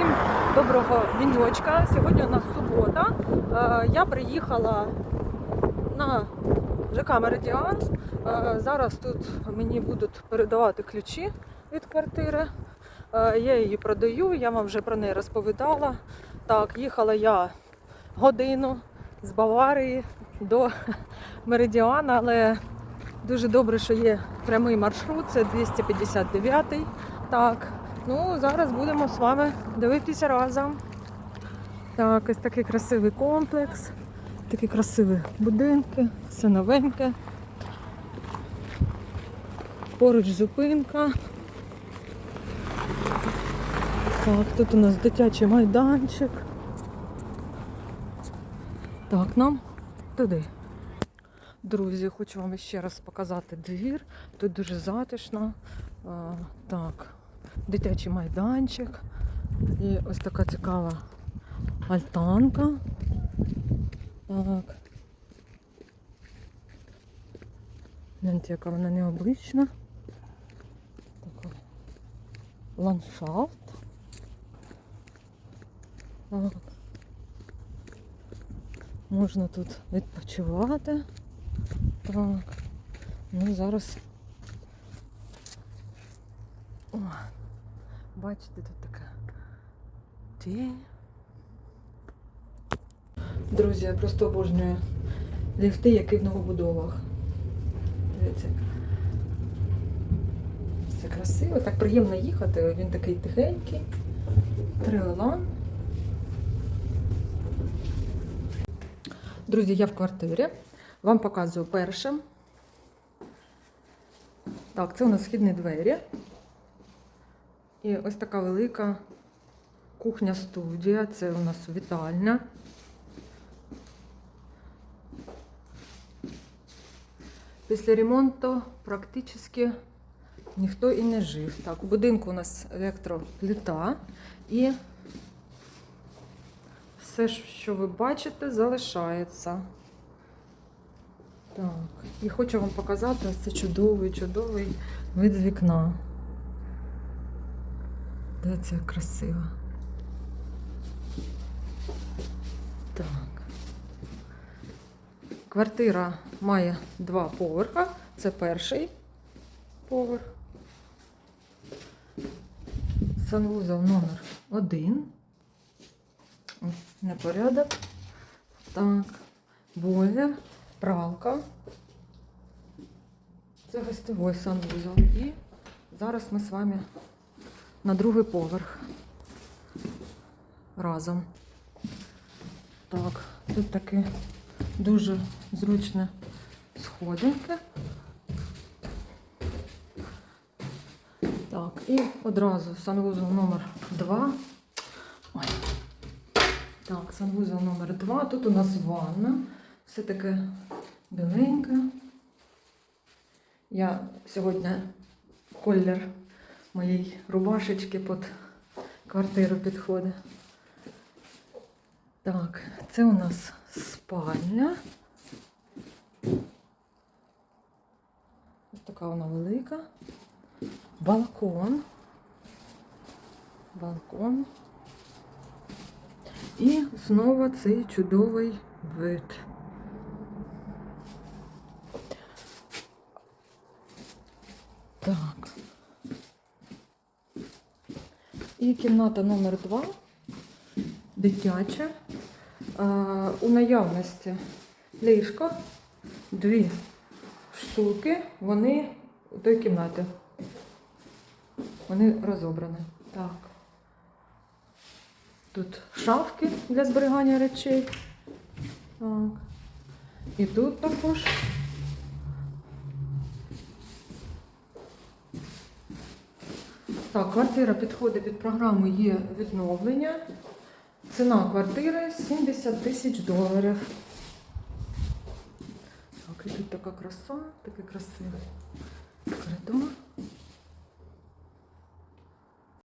Всім доброго денечка. Сьогодні у нас субота. Е, Я приїхала на ЖК Меридіан. Е, Зараз тут мені будуть передавати ключі від квартири. Е, Я її продаю, я вам вже про неї розповідала. Так, їхала я годину з Баварії до Меридіана, але дуже добре, що є прямий маршрут, це 259-й. Так, ну зараз будемо з вами дивитися разом. Так, ось такий красивий комплекс, такі красиві будинки, все новеньке. Поруч зупинка. Так, тут у нас дитячий майданчик. Так, нам туди. Друзі, хочу вам ще раз показати двір. Тут дуже затишно. А, так, дитячий майданчик. І ось така цікава альтанка. Так. Гляньте, яка вона необична. Такий ландшафт. Так. Можна тут відпочивати. Так. Ну зараз. Бачите, тут така. Друзі, я просто обожнюю ліфти, які в новобудовах. Дивіться. Все красиво, так приємно їхати. Він такий тихенький. Трилан. Друзі, я в квартирі. Вам показую першим. Так, це у нас східні двері. І ось така велика кухня-студія. Це у нас вітальня. Після ремонту практично ніхто і не жив. Так, у будинку у нас електроплита і все, що ви бачите, залишається. Так, і хочу вам показати ось чудовий, чудовий вид з вікна. Як красиво. Так. Квартира має два поверха. Це перший поверх. Санвузол номер один. Непорядок. Так. Бойлер, пралка. Це гостьовий санвузол. І зараз ми з вами на другий поверх разом. Так, тут таке дуже зручне сходинки. Так, і одразу санвузол номер 2. Ой. Так, санвузол номер 2. Тут у нас ванна. Все таке біленьке. Я сьогодні колір моєї рубашечки під квартиру підходить. Так, це у нас спальня. Ось така вона велика. Балкон. Балкон. І знову цей чудовий вид. Так. І кімната номер 2 дитяча. У наявності ліжко, дві штуки, вони у той кімнаті. Вони розобрані. Так. Тут шафки для зберігання речей. Так. І тут також. Так, квартира підходить під програму є відновлення. Ціна квартири 70 тисяч доларів. Так, і тут така краса, такий красивий коридор.